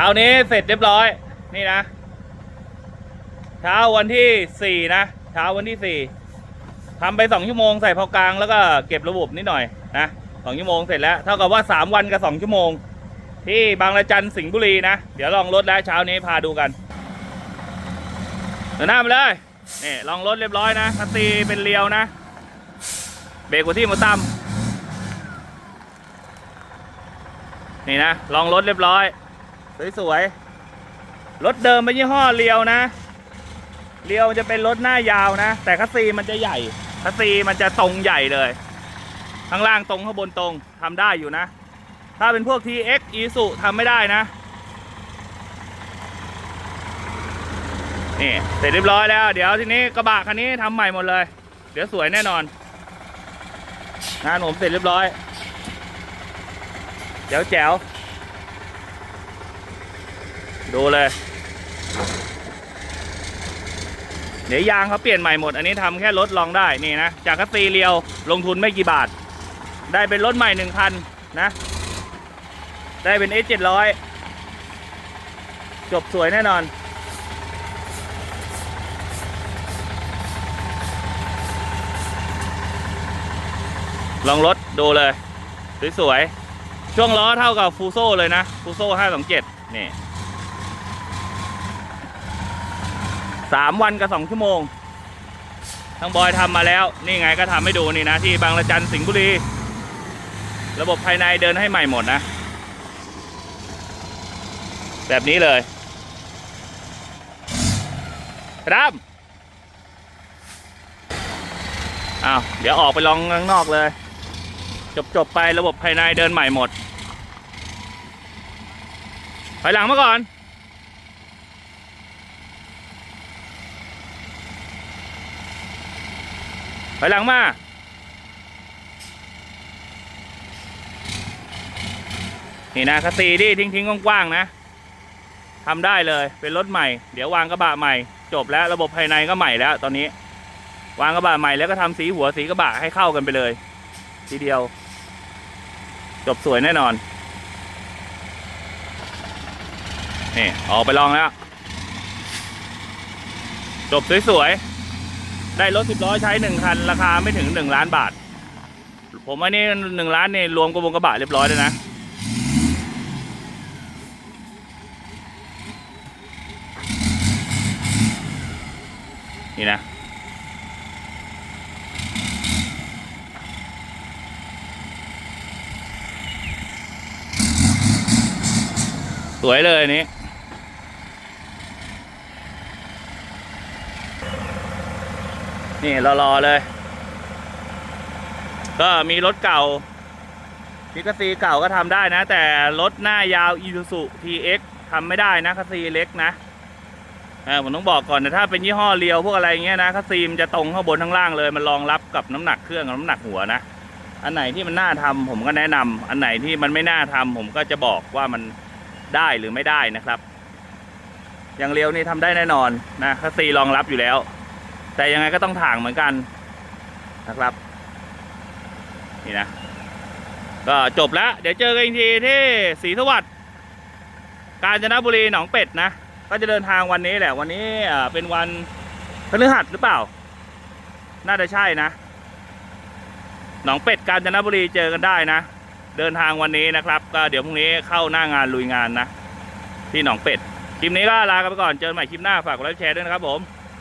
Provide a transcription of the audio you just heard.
ช้านี้เสร็จเรียบร้อย นี่นะ เช้าวันที่สี่นะ เช้าวันที่สี่ทำไปสองชั่วโมงใส่พอกลางแล้วก็เก็บระบบนิดหน่อยนะสองชั่วโมงเสร็จแล้ว เท่ากับว่าสามวันกับสองชั่วโมง ที่บางระจันสิงห์บุรีนะ เดี๋ยวลองรถแล้วเช้านี้พาดูกันเดินหน้ามาเลยนี่ลองรถเรียบร้อยนะคัสซีเป็นเรียวนะ เบรกกว่าที่มาตั้มนี่นะลองรถเรียบร้อย สวยๆ รถเดิมเป็นยี่ห้อเรียวนะ เรียวจะเป็นรถหน้ายาวนะ แต่คัสซีมันจะใหญ่คัสซีมันจะตรงใหญ่เลย ข้างล่างตรงข้างบนตรงทำได้อยู่นะ ถ้าเป็นพวก TX i s u ทำไม่ได้นะนี่เสร็จเรียบร้อยแล้ว เดี๋ยวทีนี้กระบะคันนี้ทำใหม่หมดเลย เดี๋ยวสวยแน่นอนงานผมเสร็จเรียบร้อยเดี๋ยวแจ๋ว ดูเลย เดี๋ยวยางเขาเปลี่ยนใหม่หมด อันนี้ทำแค่รถลองได้นี่นะ จากคัสซีเรียวลงทุนไม่กี่บาท ได้เป็นรถใหม่หนึ่งคันนะ ได้เป็น S 700จบสวยแน่นอนลองรถดูเลย สวยๆ ช่วงล้อเท่ากับฟูโซ่เลยนะ ฟูโซ่527นี่ สามวันกับสองชั่วโมงทั้งบอยทำมาแล้ว นี่ไงก็ทำให้ดูนี่นะ ที่บางระจันสิงห์บุรี ระบบภายในเดินให้ใหม่หมดนะ แบบนี้เลยครับอ้าวเดี๋ยวออกไปลองข้างนอกเลย จบจบๆไประบบภายในเดินใหม่หมดถอยหลังมาก่อน ถอยหลังมา นี่นะคัสซีที่ทิ้งทิ้งๆกว้างๆนะทำได้เลยเป็นรถใหม่ เดี๋ยววางกระบะใหม่ จบแล้วระบบภายในก็ใหม่แล้ว ตอนนี้ วางกระบะใหม่แล้วก็ทำสีหัวสีกระบะให้เข้ากันไปเลย ทีเดียว จบสวยแน่นอนนี่ออกไปลองแล้ว จบสวยๆ ได้รถสิบล้อใช้หนึ่งคัน ราคาไม่ถึงหนึ่งล้านบาท ผมว่านี่หนึ่งล้านนี่รวมกระบงกระบะเรียบร้อยเลยนะนี่นะ สวยเลยอัน นี่รอๆเลย ก็มีรถเก่าพิกซีเก่าก็ทำได้นะ แต่รถหน้ายาว Isuzu TX ทำไม่ได้นะคัสซีเล็กนะผมต้องบอกก่อนแต่ถ้าเป็นยี่ห้อเรียวพวกอะไรเงี้ยนะคัสซีมันจะตรงข้างบนข้างล่างเลย มันรองรับกับน้ำหนักเครื่องกับน้ำหนักหัวนะ อันไหนที่มันน่าทำผมก็แนะนำอันไหนที่มันไม่น่าทำผมก็จะบอกว่ามันได้หรือไม่ได้นะครับ อย่างเรียวนี่ทำได้แน่นอนนะคัสซีรองรับอยู่แล้ว แต่ยังไงก็ต้องถ่างเหมือนกันนะครับ นี่นะ ก็จบแล้ว เดี๋ยวเจอกันอีกทีที่ศรีสวัสดิ์กาญจนบุรีหนองเป็ดนะ ก็จะเดินทางวันนี้แหละ วันนี้เป็นวันพฤหัสหรือเปล่า น่าจะใช่นะ หนองเป็ดกาญจนบุรีเจอกันได้นะ เดินทางวันนี้นะครับ ก็เดี๋ยวพรุ่งนี้เข้าหน้างานลุยงานนะ ที่หนองเป็ด คลิปนี้ก็ลากันไปก่อน เจอกันใหม่คลิปหน้า ฝากกดไลค์แชร์ด้วยนะครับผม